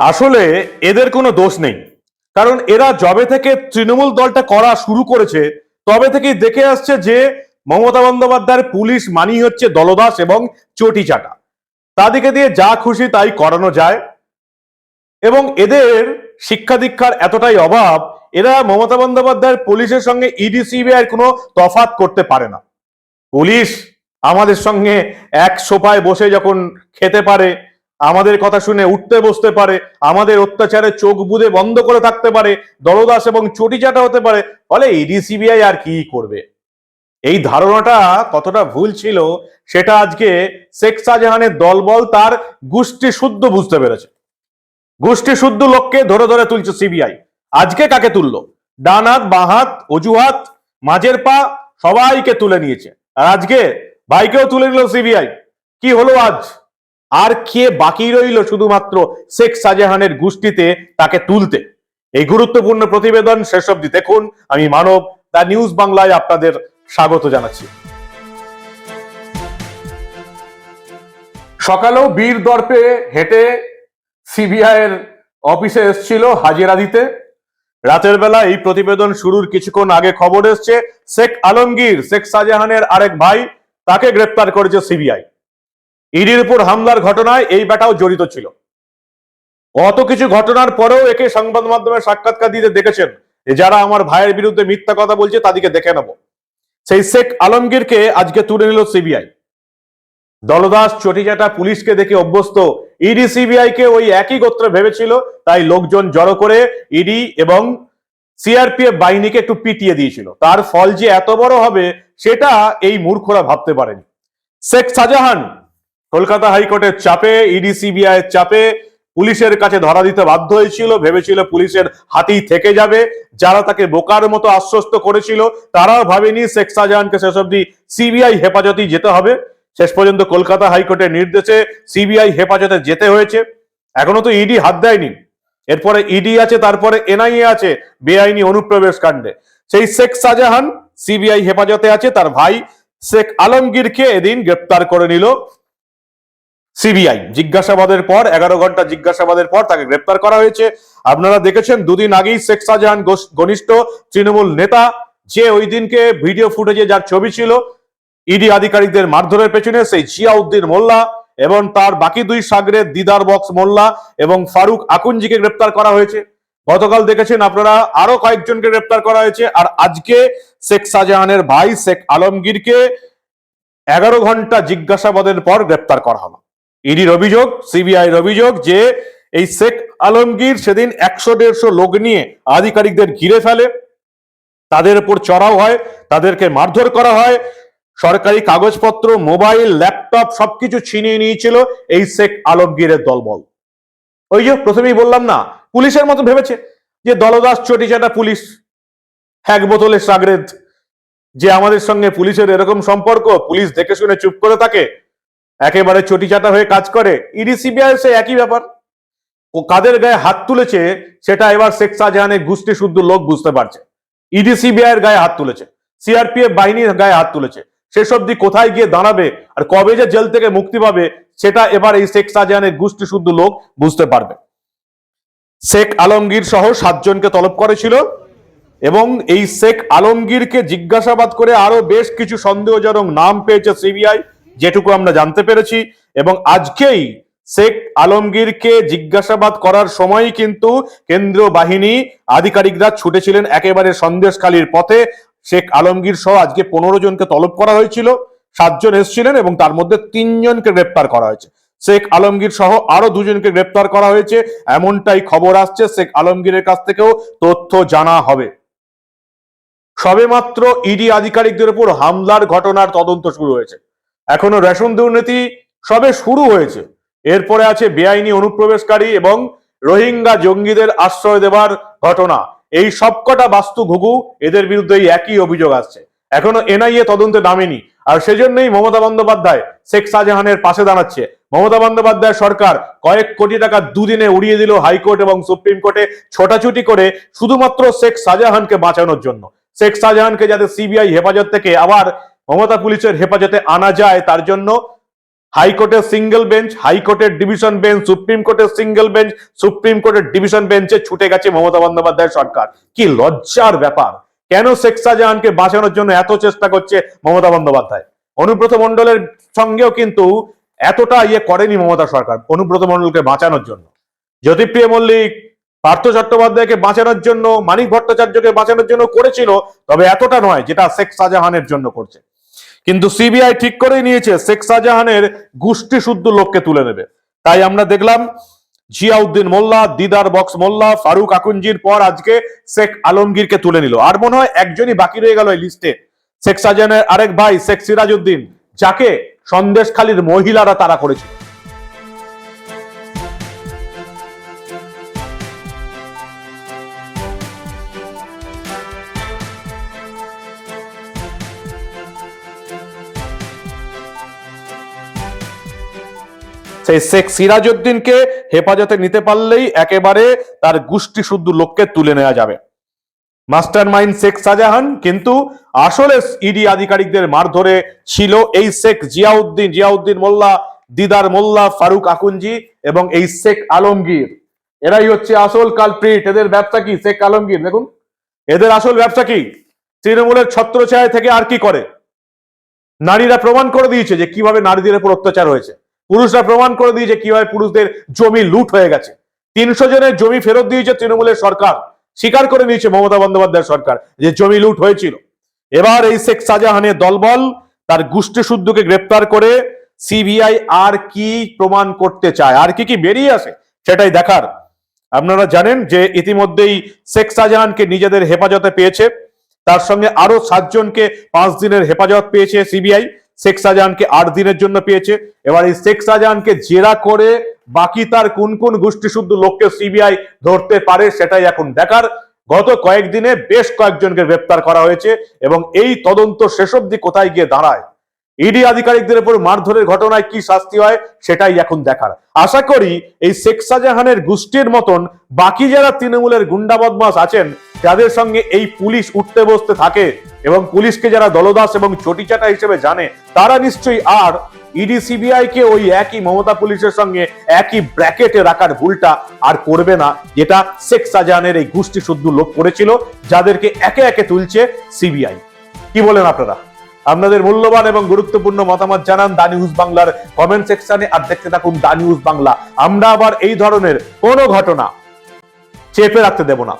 আসলে এদের কোনো দোষ নেই। কারণ এরা জবে থেকে তৃণমূল দলটা করা শুরু করেছে, তবে থেকেই দেখে আসছে যে মমতা বন্দ্যোপাধ্যায়ের পুলিশ মানি হচ্ছে দলদাস এবং চটি চাটা। তাদেরকে দিয়ে যা খুশি তাই করানো যায়। এবং এদের শিক্ষা দীক্ষার এতটাই অভাব, এরা মমতা বন্দ্যোপাধ্যায়ের পুলিশের সঙ্গে ইডি সিবিআই কোনো তফাত করতে পারে না। পুলিশ আমাদের সঙ্গে এক সোফায় বসে যখন খেতে পারে আমাদের কথা শুনে উঠতে বসতে পারে, আমাদের অত্যাচারে চোখ বুদে বন্ধ করে থাকতে পারে, দলদাস এবং চটিচাটা হতে পারে, ফলে ইডি, সিবিআই আর কি করবে? এই ধারণাটা কতটা ভুল ছিল, সেটা আজকে শেখ শাহজাহানের দলবল তার গোষ্ঠী শুদ্ধ বুঝতে পেরেছে। গোষ্ঠী শুদ্ধ লোককে ধরে ধরে তুলছে সিবিআই। আজকে কাকে তুললো? ডান হাত বাঁ হাত অজুহাত, মাঝের পা, সবাইকে তুলে নিয়েছে। আর আজকে ভাইকেও তুলে নিল সিবিআই। কি হলো আজ? আর কে বাকি রইল শুধুমাত্র শেখ শাহজাহানের গোষ্ঠীতে তাকে তুলতে? এই গুরুত্বপূর্ণ প্রতিবেদন শেষ অব্দি দেখুন। আমি মানব দা নিউজ বাংলায় আপনাদের স্বাগত জানাচ্ছি। সকালেও বীর দর্পে হেঁটে সিবিআই এর অফিসে এসেছিল হাজিরা দিতে। রাতের বেলা এই প্রতিবেদন শুরুর কিছুক্ষণ আগে খবর এসছে, শেখ আলমগীর, শেখ শাহজাহানের আরেক ভাই, তাকে গ্রেপ্তার করেছে সিবিআই। ইডির উপর হামলার ঘটনায় এই বেটাও জড়িত ছিল। অত কিছু ঘটনার পরেও একে সংবাদ মাধ্যমে সাক্ষাৎকার দিতে দেখেছেন যারা আমার ভাইয়ের বিরুদ্ধে মিথ্যা কথা বলছে তাদেরকে দেখে নেব। সেই শেখ আলমগীরকে আজকে তুলে নিল সিবিআই। দলদাস, চটিচাটা পুলিশকে দেখে অভ্যস্ত। ইডি সিবিআই কে ওই একই গোত্র ভেবেছিল, তাই লোকজন জড়ো করে ইডি এবং সিআরপিএফ বাহিনীকে একটু পিটিয়ে দিয়েছিল। তার ফল যে এত বড় হবে, সেটা এই মূর্খরা ভাবতে পারেনি। শেখ শাহজাহান কলকাতা হাইকোর্টের চাপে, ইডি, সিবিআই এর চাপে পুলিশের কাছে ধরা দিতে বাধ্য হয়েছিল, ভেবেছিল পুলিশের হাতেই থেকে যাবে। যারা তাকে বোকার মতো আশ্বস্ত করেছিল, তারাও ভাবেনি শেখ শাহজাহানকে শেষ অব্দি সিবিআই হেফাজতেই যেতে হবে। শেষ পর্যন্ত কলকাতা হাইকোর্টের নির্দেশে সিবিআই হেফাজতে যেতে হয়েছে। এখনও তো ইডি হাত দেয়নি। এরপরে ইডি আছে, তারপরে এনআইএ আছে, বেআইনি অনুপ্রবেশ কাণ্ডে সেই শেখ শাহজাহান সিবিআই হেফাজতে আছে, তার ভাই শেখ আলমগীরকে এদিন গ্রেপ্তার করে নিল। সিবিআই। জিজ্ঞাসাবাদের পর, এগারো ঘণ্টা জিজ্ঞাসাবাদের পর তাকে গ্রেপ্তার করা হয়েছে। আপনারা দেখেছেন, দুদিন আগেই শেখ শাহজাহান ঘনিষ্ঠ তৃণমূল নেতা, যে ওই দিনকে ভিডিও ফুটেজে যার ছবি ছিল, ইডি আধিকারিকদের মারধরের পেছনে সেই জিয়াউদ্দিন মোল্লা এবং তার বাকি দুই সাগরের দিদার বক্স মোল্লা এবং ফারুক আকুঞ্জিকে গ্রেপ্তার করা হয়েছে। গতকাল দেখেছেন আপনারা, আরও কয়েকজনকে গ্রেপ্তার করা হয়েছে। আর আজকে শেখ শাহজাহানের ভাই শেখ আলমগীরকে এগারো ঘণ্টা জিজ্ঞাসাবাদের পর গ্রেপ্তার করা হলো। ইডির অভিযোগ সিবিআইয়ের অভিযোগ যে এই শেখ আলমগীর সেদিন একশো দেড়শো লোক নিয়ে আধিকারিকদের ঘিরে ফেলে। তাদের উপর চড়াও হয়, তাদেরকে মারধর করা হয়। সরকারি কাগজপত্র, মোবাইল, ল্যাপটপ সবকিছু ছিনিয়ে নিয়েছিল এই শেখ আলমগীরের দলবল। ওই যে প্রথমেই বললাম না, পুলিশের মতো ভেবেছে যে দলদাস চটিচাটা পুলিশ এক বোতলের সাগরেদ, যে আমাদের সঙ্গে পুলিশের এরকম সম্পর্ক, পুলিশ দেখে শুনে চুপ করে থাকে একেবারে চটিচাটা হয়ে কাজ করে। ইডি, সিবিআই সে একই ব্যাপার। ও কাদের গায়ে হাত তুলেছে, সেটা এবার শেখ শাহজাহানের গোষ্ঠী শুদ্ধ লোক বুঝতে পারছে। ইডি সিবিআই এর গায়ে হাত তুলেছে। সিআরপিএফ বাহিনীর গায়ে হাত তুলেছে। শেষ অব্দি কোথায় গিয়ে দাঁড়াবে আর কবে যে জেল থেকে মুক্তি পাবে, সেটা এবার এই শেখ শাহজাহানের গোষ্ঠী শুদ্ধ লোক বুঝতে পারবে। শেখ আলমগীর সহ সাতজনকে তলব করেছিল এবং এই শেখ আলমগীরকে জিজ্ঞাসাবাদ করে আরও বেশ কিছু সন্দেহজনক নাম পেয়েছে সিবিআই। যেটুকু আমরা জানতে পেরেছি, এবং আজকেই শেখ আলমগীরকে জিজ্ঞাসাবাদ করার সময়ই কিন্তু কেন্দ্রীয় বাহিনী আধিকারিকরা ছুটেছিলেন একেবারে সন্দেশখালীর পথে। শেখ আলমগীর সহ আজকে পনেরো জনকে তলব করা হয়েছিল সাতজন এসেছিলেন এবং তার মধ্যে তিনজনকে গ্রেপ্তার করা হয়েছে। শেখ আলমগীর সহ আরও দুজনকে গ্রেপ্তার করা হয়েছে, এমনটাই খবর আসছে, শেখ আলমগীরের কাছ থেকেও তথ্য জানা হবে। সবেমাত্র ইডি আধিকারিকদের উপর হামলার ঘটনার তদন্ত শুরু হয়েছে। এখনও রেশন দুর্নীতি সবে শুরু হয়েছে। এরপরে আছে বেআইনি অনুপ্রবেশকারী এবং রোহিঙ্গা জঙ্গিদের আশ্রয় দেবার ঘটনা। এই সবকটা বাস্তু ঘুঘু এদের বিরুদ্ধে একই অভিযোগ আসছে। এখনও এনআইএ তদন্তে নামেনি। আর সেজন্যই মমতা বন্দ্যোপাধ্যায় শেখ শাহজাহানের পাশে দাঁড়াচ্ছে। মমতা বন্দ্যোপাধ্যায় সরকার কয়েক কোটি টাকা দুদিনে উড়িয়ে দিল হাইকোর্ট এবং সুপ্রিম কোর্টে ছোটাছুটি করে শুধুমাত্র শেখ শাহজাহানকে বাঁচানোর জন্য। শেখ শাহজাহানকে যাতে সিবিআই হেফাজত থেকে আবার মমতা পুলিশের হেফাজতে আনা যায়, তার জন্য হাইকোর্টের সিঙ্গেল বেঞ্চ, হাইকোর্টের ডিভিশন বেঞ্চ, সুপ্রিম কোর্টের সিঙ্গেল বেঞ্চ, সুপ্রিম কোর্টের ডিভিশন বেঞ্চে ছুটে গেছে মমতা বন্দ্যোপাধ্যায় সরকার। কি লজ্জার ব্যাপার! কেন শেখ শাহজাহানকে বাঁচানোর জন্য এত চেষ্টা করছে মমতা বন্দ্যোপাধ্যায়? অনুব্রত মন্ডলের সঙ্গেও কিন্তু এতটা ইয়ে করেনি মমতা সরকার, অনুব্রত মন্ডলকে বাঁচানোর জন্য। জ্যোতিপ্রিয় মল্লিক, পার্থ চট্টোপাধ্যায়কে বাঁচানোর জন্য, মানিক ভট্টাচার্যকে বাঁচানোর জন্য করেছিল, তবে এতটা নয় যেটা শেখ শাহজাহানের জন্য করছে। কিন্তু সিবিআই ঠিক করেই নিয়েছে, শেখ শাহজাহানের গোষ্ঠী শুদ্ধ লোককে তুলে নেবে। তাই আমরা দেখলাম, জিয়াউদ্দিন মোল্লা, দিদার বক্স মোল্লা, ফারুক আকুঞ্জির পর আজকে শেখ আলমগীরকে তুলে নিল। আর মনে হয় একজনই বাকি রয়ে গেল এই লিস্টে শেখ শাহজাহানের আরেক ভাই, শেখ সিরাজউদ্দিন, যাকে সন্দেশখালীর মহিলারা তারা করেছিল। সেই শেখ সিরাজউদ্দিনকে হেফাজতে নিতে পারলেই একেবারে তার গোষ্ঠী শুদ্ধ লোককে তুলে নেওয়া যাবে। মাস্টার মাইন্ড শেখ শাহজাহান কিন্তু আসলে ইডি আধিকারিকদের মারধরে ছিল এই শেখ জিয়াউদ্দিন জিয়াউদ্দিন মোল্লা, দিদার মোল্লা, ফারুক আকুঞ্জি এবং এই শেখ আলমগীর। এরাই হচ্ছে আসল কালপ্রিট এদের ব্যবসা কি? শেখ আলমগীর। দেখুন, এদের আসল ব্যবসা কি? তৃণমূলের ছত্রছায়া থেকে আর কি করে? নারীরা প্রমাণ করে দিয়েছে যে কীভাবে নারীদের উপর অত্যাচার হয়েছে। পুরুষরা প্রমাণ করে দিয়েছে কীভাবে পুরুষদের জমি লুট হয়ে গেছে। তিনশো জনের জমি ফেরত দিয়েছে তৃণমূলের সরকার। স্বীকার করে নিয়েছে মমতা বন্দ্যোপাধ্যায় সরকার যে জমি লুট হয়েছিল। এবার এই শেখ শাহজাহানের দলবল তার গোষ্ঠী শুদ্ধকে গ্রেপ্তার করে সিবিআই আর কি প্রমাণ করতে চায়, আর কি কি বেরিয়ে আসে সেটাই দেখার। আপনারা জানেন যে ইতিমধ্যেই শেখ শাহজাহানকে নিজেদের হেফাজতে পেয়েছে। তার সঙ্গে আরও সাতজনকে পাঁচ দিনের হেফাজত পেয়েছে সিবিআই। শেখ শাহজাহানকে আট দিনের জন্য পেয়েছে। এবার এই শেখ শাহজাহানকে জেরা করে বাকি তার কোন কোন গোষ্ঠী শুদ্ধ লোককে সিবিআই ধরতে পারে সেটাই এখন দেখার। গত কয়েকদিনে বেশ কয়েকজনকে গ্রেপ্তার করা হয়েছে এবং এই তদন্ত শেষ অবধি কোথায় গিয়ে দাঁড়ায়? ইডি আধিকারিকদের উপর মারধরের ঘটনায় কি শাস্তি হয় সেটাই এখন দেখার। আশা করি এই শেখ শাহজাহানের গোষ্ঠীর মতন বাকি যারা তৃণমূলের গুন্ডা বদমাস আছেন যাদের সঙ্গে এই পুলিশ উঠতে বসতে থাকে এবং পুলিশকে যারা দলদাস এবং চটিচাটা হিসেবে জানে, তারা নিশ্চয়ই আর ইডি, সিবিআই কে ওই একই মমতা পুলিশের সঙ্গে একই ব্র্যাকেটে রাখার ভুলটা আর করবে না, যেটা শেখ শাহজাহানের এই গোষ্ঠী শুদ্ধ লোক করেছিল, যাদেরকে একে একে তুলছে সিবিআই। কি বলেন আপনারা? আপনাদের মূল্যবান এবং গুরুত্বপূর্ণ মতামত জানান দা নিউজ বাংলার কমেন্ট সেকশনে আর দেখতে থাকুন দা নিউজ বাংলা। আমরা আবার এই ধরনের কোনো ঘটনা চেপে রাখতে দেব না।